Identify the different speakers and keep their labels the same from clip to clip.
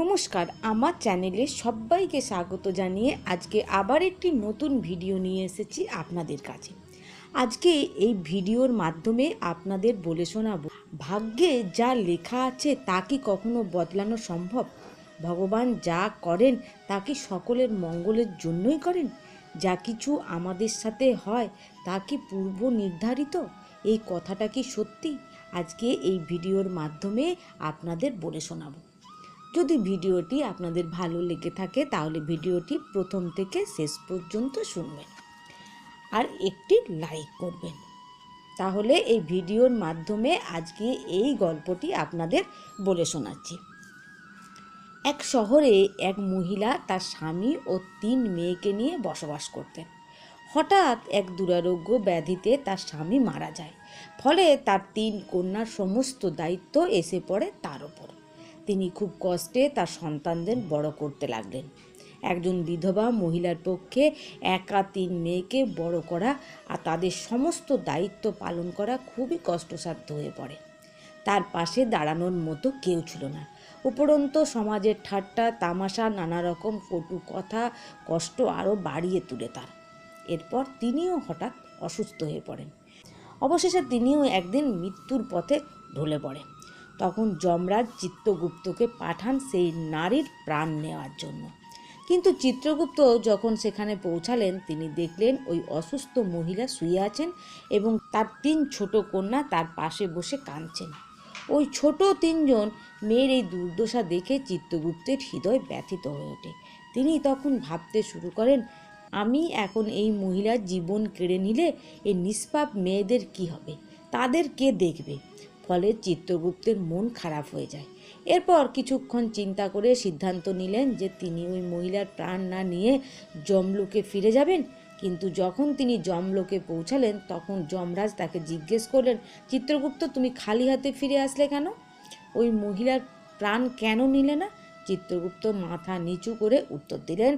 Speaker 1: নমস্কার, আমার চ্যানেলে সবাইকে স্বাগত জানিয়ে আজকে আবার একটি নতুন ভিডিও নিয়ে এসেছি আপনাদের কাছে। আজকে এই ভিডিওর মাধ্যমে আপনাদের বলে শোনাবো, ভাগ্যে যা লেখা আছে তা কি কখনো বদলানো সম্ভব? ভগবান যা করেন তা কি সকলের মঙ্গলের জন্যই করেন? যা কিছু আমাদের সাথে হয় তা কি পূর্ব নির্ধারিত? এই কথাটা কি সত্যি? আজকে এই ভিডিওর মাধ্যমে আপনাদের বলে শোনাবো। যদি ভিডিওটি আপনাদের ভালো লেগে থাকে, তাহলে ভিডিওটি প্রথম থেকে শেষ পর্যন্ত শুনবেন। আর একটি লাইক করবেন। তাহলে এই ভিডিওর মাধ্যমে আজকে এই গল্পটি আপনাদের বলে শোনাচ্ছি। এক শহরে এক মহিলা তার স্বামী ও তিন মেয়েকে নিয়ে বসবাস করতেন। হঠাৎ এক দুরারোগ্য ব্যাধিতে তার স্বামী মারা যায়। ফলে তার তিন কন্যার সমস্ত দায়িত্ব এসে পড়ে তার ওপর। তিনি খুব কষ্টে তার সন্তানদের বড় করতে লাগলেন। একজন বিধবা মহিলার পক্ষে একা তিন মেয়েকে বড় করা আর তাদের সমস্ত দায়িত্ব পালন করা খুবই কষ্টসাধ্য হয়ে পড়ে। তার পাশে দাঁড়ানোর মতো কেউ ছিল না। উপরন্ত সমাজের ঠাট্টা, তামাশা, নানা রকম কটু কথা, কষ্ট আরও বাড়িয়ে তুলে তার। এরপর তিনিও হঠাৎ অসুস্থ হয়ে পড়েন। অবশেষে তিনিও একদিন মৃত্যুর পথে ঢলে পড়েন। তখন যমরাজ চিত্রগুপ্তকে পাঠান সেই নারীর প্রাণ নেওয়ার জন্য। কিন্তু চিত্রগুপ্ত যখন সেখানে পৌঁছালেন, তিনি দেখলেন ওই অসুস্থ মহিলা শুয়ে আছেন এবং তার তিন ছোট কন্যা তার পাশে বসে কাঁদছেন। ওই ছোট তিনজন মেয়ের এই দুর্দশা দেখে চিত্রগুপ্তের হৃদয় ব্যথিত হয়ে ওঠে। তিনি তখন ভাবতে শুরু করেন, আমি এখন এই মহিলার জীবন কেড়ে নিলে এই নিষ্পাপ মেয়েদের কি হবে? তাদের কে দেখবে? ফলে চিত্রগুপ্তের মন খারাপ হয়ে যায়। এরপর কিছুক্ষণ চিন্তা করে সিদ্ধান্ত নিলেন যে তিনি ওই মহিলার প্রাণ না নিয়ে জমলোকে ফিরে যাবেন। কিন্তু যখন তিনি জমলোকে পৌঁছালেন, তখন যমরাজ তাকে জিজ্ঞেস করলেন, চিত্রগুপ্ত, তুমি খালি হাতে ফিরে আসলে কেন? ওই মহিলার প্রাণ কেন নিলে না? চিত্রগুপ্ত মাথা নিচু করে উত্তর দিলেন,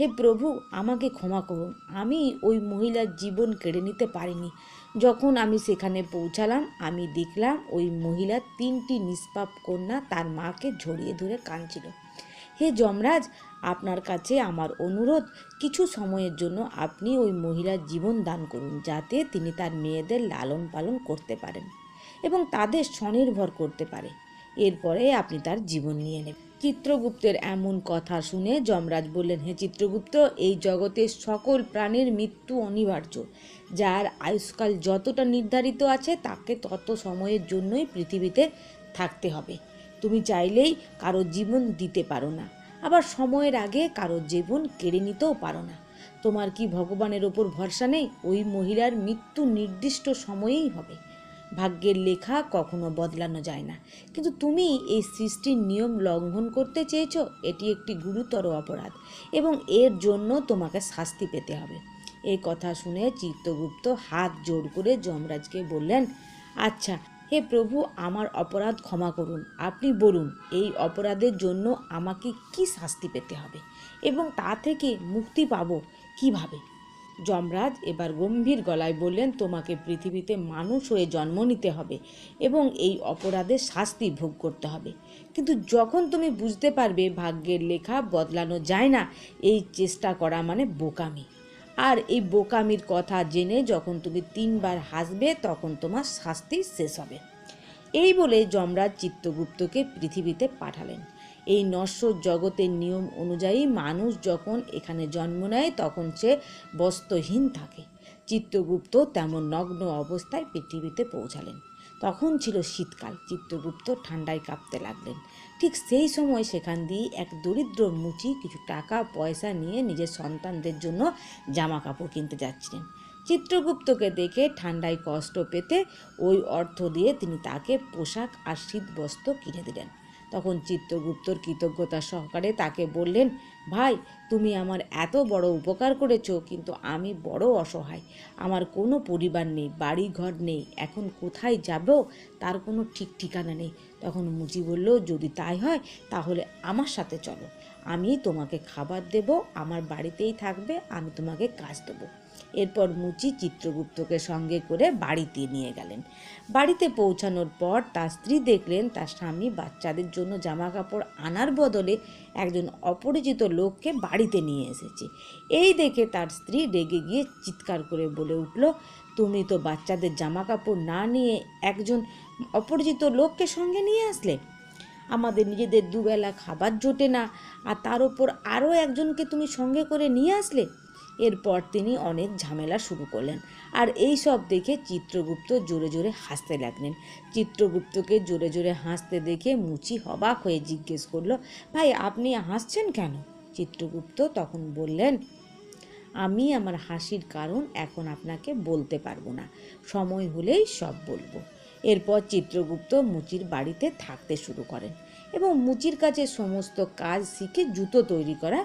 Speaker 1: হে প্রভু, আমাকে ক্ষমা করুন। আমি ওই মহিলার জীবন কেড়ে নিতে পারিনি। যখন আমি সেখানে পৌঁছালাম, আমি দেখলাম ওই মহিলার তিনটি নিষ্পাপ কন্যা তার মাকে ঝরিয়ে ধরে কাঁদছিল। হে যমরাজ, আপনার কাছে আমার অনুরোধ, কিছু সময়ের জন্য আপনি ওই মহিলার জীবন দান করুন, যাতে তিনি তার মেয়েদের লালন পালন করতে পারেন এবং তাদের স্বনির্ভর করতে পারে। এরপরে আপনি তার জীবন নিয়ে নেবেন। চিত্রগুপ্তের এমন কথা শুনে যমরাজ বললেন, হে চিত্রগুপ্ত, এই জগতের সকল প্রাণীর মৃত্যু অনিবার্য। যার আয়ুষ্কাল যতটা নির্ধারিত আছে, তাকে তত সময়ের জন্যই পৃথিবীতে থাকতে হবে। তুমি চাইলেই কারও জীবন দিতে পারো না। আবার সময়ের আগে কারও জীবন কেড়ে নিতেও পারো না। তোমার কি ভগবানের ওপর ভরসা নেই? ওই মহিলার মৃত্যু নির্দিষ্ট সময়েই হবে। ভাগ্যের লেখা কখনো বদলানো যায় না। কিন্তু তুমি এই সৃষ্টির নিয়ম লঙ্ঘন করতে চেয়েছো, এটি একটি গুরুতর অপরাধ এবং এর জন্য তোমাকে শাস্তি পেতে হবে। এই কথা শুনে চিত্তগুপ্ত হাত জোর করে যমরাজকে বললেন আচ্ছা হে প্রভু, আমার অপরাধ ক্ষমা করুন। আপনি বলুন, এই অপরাধের জন্য আমাকে কি শাস্তি পেতে হবে এবং তা থেকে মুক্তি পাবো কীভাবে? যমরাজ এবার গম্ভীর গলায় বললেন, তোমাকে পৃথিবীতে মানুষ হয়ে জন্ম নিতে হবে এবং এই অপরাধের শাস্তি ভোগ করতে হবে। কিন্তু যখন তুমি বুঝতে পারবে ভাগ্যের লেখা বদলানো যায় না, এই চেষ্টা করা মানে বোকামি। আর এই বোকামির কথা জেনে যখন তুমি তিনবার হাসবে, তখন তোমার শাস্তি শেষ হবে। এই বলে যমরাজ চিত্তগুপ্তকে পৃথিবীতে পাঠালেন। এই নশ্বর জগতের নিয়ম অনুযায়ী মানুষ যখন এখানে জন্ম নেয়, তখন সে বস্ত্রহীন থাকে। চিত্রগুপ্ত তেমন নগ্ন অবস্থায় পৃথিবীতে পৌঁছালেন। তখন ছিল শীতকাল, চিত্রগুপ্ত ঠান্ডায় কাঁপতে লাগলেন। ঠিক সেই সময় সেখান দিয়ে এক দরিদ্র মুচি কিছু টাকা, পয়সা নিয়ে নিজের সন্তানদের জন্য জামা কাপড় কিনতে যাচ্ছিলেন। চিত্রগুপ্তকে দেখে ঠান্ডায় কষ্ট পেতে ওই অর্থ দিয়ে তিনি তাকে পোশাক আর শীতবস্ত্র কিনে দিলেন। তখন চিত্রগুপ্তর কৃতজ্ঞতা সহকারে তাকে বললেন, ভাই, তুমি আমার এত বড় উপকার করেছ, কিন্তু আমি বড় অসহায়। আমার কোনো পরিবার নেই বাড়ি ঘর নেই, এখন কোথায় যাব? তার কোনো ঠিক ঠিকানা নেই। তখন মুচি বলল, যদি তাই হয়, তাহলে আমার সাথে চলো। আমি তোমাকে খাবার দেব, আমার বাড়িতেই থাকবে, আমি তোমাকে কাজ দেবো। এরপর মুচি চিত্রগুপ্তকে সঙ্গে করে বাড়িতে নিয়ে গেলেন। বাড়িতে পৌঁছানোর পর তার স্ত্রী দেখলেন তার স্বামী বাচ্চাদের জন্য জামা কাপড় আনার বদলে একজন অপরিচিত লোককে বাড়িতে নিয়ে এসেছে। এই দেখে তার স্ত্রী রেগে গিয়ে চিৎকার করে বলে উঠল, তুমি তো বাচ্চাদের জামা কাপড় না নিয়ে একজন অপরিচিত লোককে সঙ্গে নিয়ে আসলে? আমাদের নিজেদের দুবেলা খাবার জোটে না, আর তার ওপর আরও একজনকে তুমি সঙ্গে করে নিয়ে আসলে? এরপর তিনি অনেক ঝামেলা শুরু করলেন। আর এই সব দেখে চিত্রগুপ্ত জোরে জোরে হাসতে লাগলেন। চিত্রগুপ্তকে জোরে জোরে হাসতে দেখে মুচি হবাক হয়ে জিজ্ঞেস করল, ভাই, আপনি হাসছেন কেন? চিত্রগুপ্ত তখন বললেন, আমি আমার হাসির কারণ এখন আপনাকে বলতে পারব না। সময় হলেই সব বলব। এরপর চিত্রগুপ্ত মুচির বাড়িতে থাকতে শুরু করেন এবং মুচির কাছে সমস্ত কাজ শিখে জুতো তৈরি করা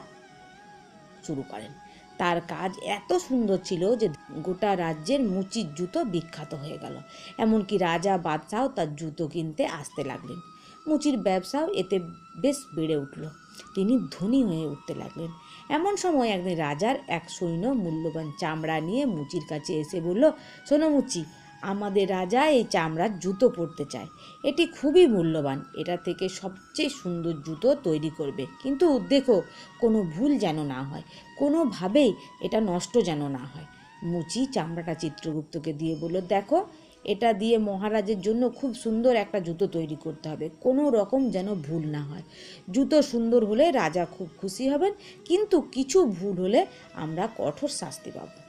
Speaker 1: শুরু করেন। তার কাজ এত সুন্দর ছিল যে গোটা রাজ্যের মুচির জুতো বিখ্যাত হয়ে গেল। এমনকি রাজা বাদশাহও তার জুতো কিনতে আসতে লাগলেন। মুচির ব্যবসাও এতে বেশ বেড়ে উঠল। তিনি ধনী হয়ে উঠতে লাগলেন। এমন সময় একদিন রাজার এক সৈন্য মূল্যবান চামড়া নিয়ে মুচির কাছে এসে বলল সোনামুচি মুচি আমাদের রাজা এই চামড়ার জুতো পরতে চায়। এটি খুবই মূল্যবান। এটা থেকে সবচেয়ে সুন্দর জুতো তৈরি করবে। কিন্তু দেখো, কোনো ভুল যেন না হয়। কোনোভাবেই এটা নষ্ট যেন না হয়। মুচি চামড়াটা চিত্রগুপ্তকে দিয়ে বলল, দেখো, এটা দিয়ে মহারাজের জন্য খুব সুন্দর একটা জুতো তৈরি করতে হবে। কোনো রকম যেন ভুল না হয়। জুতো সুন্দর হলে রাজা খুব খুশি হবেন, কিন্তু কিছু ভুল হলে আমরা কঠোর শাস্তি পাবো।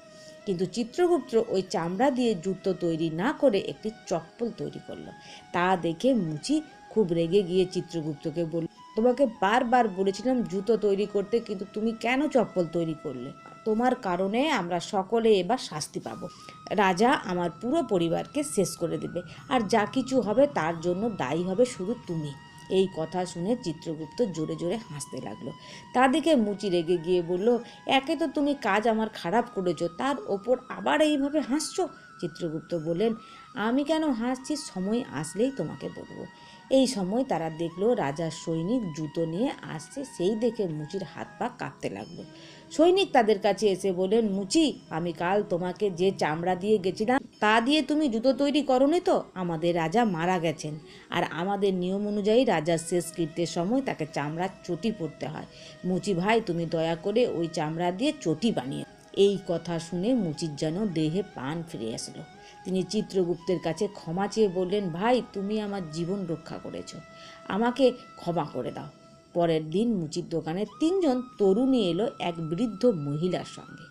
Speaker 1: কিন্তু চিত্রগুপ্ত ওই চামড়া দিয়ে জুতো তৈরি না করে একটি চপ্পল তৈরি করল। তা দেখে মুচি খুব রেগে গিয়ে চিত্রগুপ্তকে বলল, তোমাকে বারবার বলেছিলাম জুতো তৈরি করতে, কিন্তু তুমি কেন চপ্পল তৈরি করলে? তোমার কারণে আমরা সকলে এবার শাস্তি পাবো। রাজা আমার পুরো পরিবারকে শেষ করে দেবে। আর যা কিছু হবে তার জন্য দায়ী হবে শুধু তুমি। এই কথা শুনে চিত্রগুপ্ত জোরে জোরে হাসতে লাগল। তা মুচি রেগে গিয়ে বলল, একে তো তুমি কাজ আমার খারাপ করেছ, তার ওপর আবার এইভাবে হাসছো? চিত্রগুপ্ত বললেন, আমি কেন হাসছি? সময় আসলেই তোমাকে বলব। এই সময় তারা দেখল রাজার সৈনিক জুতো নিয়ে আসছে, সেই দেখে মুচির হাত পা কাঁপতে লাগল। সৈনিক তাদের কাছে এসে বললেন, মুচি, আমি কাল তোমাকে যে চামড়া দিয়ে গেছিলাম, তা দিয়ে তুমি জুতো তৈরি করনি তো? আমাদের রাজা মারা গেছেন। আর আমাদের নিয়ম অনুযায়ী রাজার শেষ কৃত্যের সময় তাকে চামড়ার চটি পড়তে হয়। মুচি ভাই, তুমি দয়া করে ওই চামড়া দিয়ে চটি বানিয়ে এই কথা শুনে মুচির যেন দেহে প্রাণ ফিরে আসলো। তিনি চিত্রগুপ্তের কাছে ক্ষমা চেয়ে বললেন, ভাই, তুমি আমার জীবন রক্ষা করেছ। আমাকে ক্ষমা করে দাও। পরের দিন মুচির দোকানে তিনজন তরুণী এলো এক বৃদ্ধ মহিলার সঙ্গে।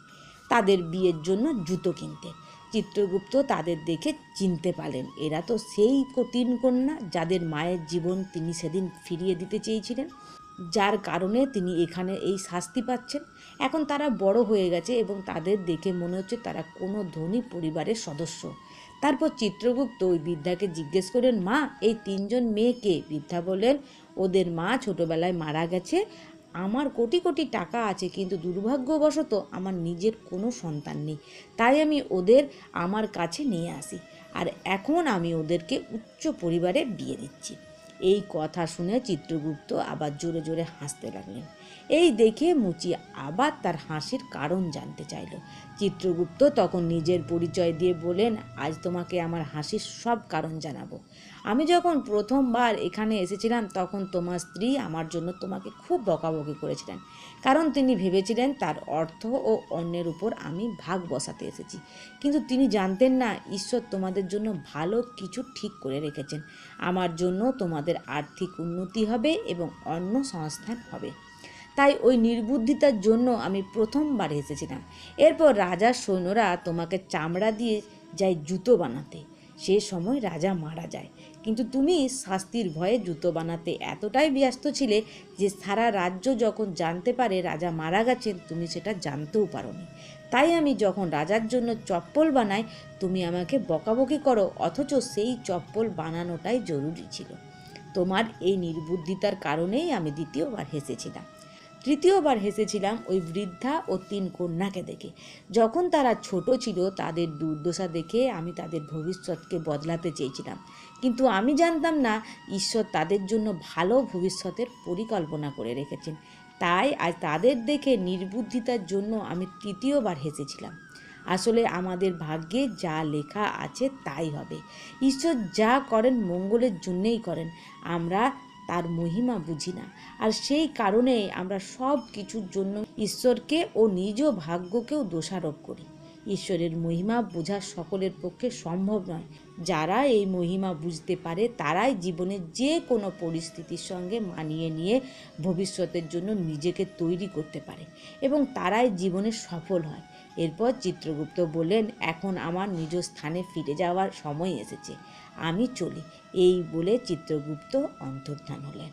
Speaker 1: তাদের বিয়ের জন্য জুতো কিনতে। চিত্রগুপ্ত তাদের দেখে চিনতে পারলেন, এরা তো সেই তিন কন্যা যাদের মায়ের জীবন তিনি সেদিন ফিরিয়ে দিতে চেয়েছিলেন। যার কারণে তিনি এখানে এই শাস্তি পাচ্ছেন। এখন তারা বড় হয়ে গেছে এবং তাদের দেখে মনে হচ্ছে তারা কোনো ধনী পরিবারের সদস্য। তারপর চিত্রগুপ্ত ওই বৃদ্ধাকে জিজ্ঞেস করেন মা, এই তিনজন মেয়েকে? বৃদ্ধা বললেন, ওদের মা ছোটবেলায় মারা গেছে। আমার কোটি কোটি টাকা আছে, কিন্তু দুর্ভাগ্যবশত আমার নিজের কোনো সন্তান নেই। তাই আমি ওদের আমার কাছে নিয়ে আসি। আর এখন আমি ওদেরকে উচ্চ পরিবারে বিয়ে দিচ্ছি। এই কথা শুনে চিত্রগুপ্ত আবার জোরে জোরে হাসতে লাগলেন। এই দেখে মুচি আবার তার হাসির কারণ জানতে চাইল। চিত্রগুপ্ত তখন নিজের পরিচয় দিয়ে বলেন, আজ তোমাকে আমার হাসির সব কারণ জানাব। আমি যখন প্রথমবার এখানে এসেছিলাম, তখন তোমার স্ত্রী আমার জন্য তোমাকে খুব বকাবকি করেছিলেন। কারণ তিনি ভেবেছিলেন তার অর্থ ও অন্যের উপর আমি ভাগ বসাতে এসেছি। কিন্তু তিনি জানতেন না, ঈশ্বর তোমাদের জন্য ভালো কিছু ঠিক করে রেখেছেন। আমার জন্য তোমাদের আর্থিক উন্নতি হবে এবং অন্য সংস্থান হবে। তাই ওই নির্বুদ্ধিতার জন্য আমি প্রথমবার এসেছিলাম। এরপর রাজার সৈন্যরা তোমাকে চামড়া দিয়ে যায় জুতো বানাতে। সে সময় রাজা মারা যায়। কিন্তু তুমি শাস্তির ভয়ে জুতো বানাতে এতটাই ব্যস্ত ছিলে যে সারা রাজ্য যখন জানতে পারে রাজা মারা গেছেন, তুমি সেটা জানতেও পারোনি। তাই আমি যখন রাজার জন্য চপ্পল বানাই, তুমি আমাকে বকাবকি করো, অথচ সেই চপ্পল বানানোটাই জরুরি ছিল। তোমার এই নির্বুদ্ধিতার কারণেই আমি দ্বিতীয়বার হেসেছিলাম। তৃতীয়বার হেসেছিলাম ওই বৃদ্ধা ও তিন কন্যাকে দেখে। যখন তারা ছোট ছিল, তাদের দুর্দশা দেখে আমি তাদের ভবিষ্যৎকে বদলাতে চেয়েছিলাম। কিন্তু আমি জানতাম না, ঈশ্বর তাদের জন্য ভালো ভবিষ্যতের পরিকল্পনা করে রেখেছেন। তাই আজ তাদের দেখে নির্বুদ্ধিতার জন্য আমি তৃতীয়বার হেসেছিলাম। আসলে আমাদের ভাগ্যে যা লেখা আছে তাই হবে। ঈশ্বর যা করেন মঙ্গলের জন্যেই করেন। আমরা তার মহিমা বুঝি না। আর সেই কারণে আমরা সব কিছুর জন্য ঈশ্বরকে ও নিজ ভাগ্যকেও দোষারোপ করি। ঈশ্বরের মহিমা বোঝা সকলের পক্ষে সম্ভব নয়। যারা এই মহিমা বুঝতে পারে, তারাই জীবনের যে কোনো পরিস্থিতির সঙ্গে মানিয়ে নিয়ে ভবিষ্যতের জন্য নিজেকে তৈরি করতে পারে এবং তারাই জীবনে সফল হয়। এরপর চিত্রগুপ্ত বললেন, এখন আমার নিজ স্থানে ফিরে যাওয়ার সময় এসেছে। আমি চলি। এই বলে চিত্রগুপ্ত অন্তর্ধান হলেন।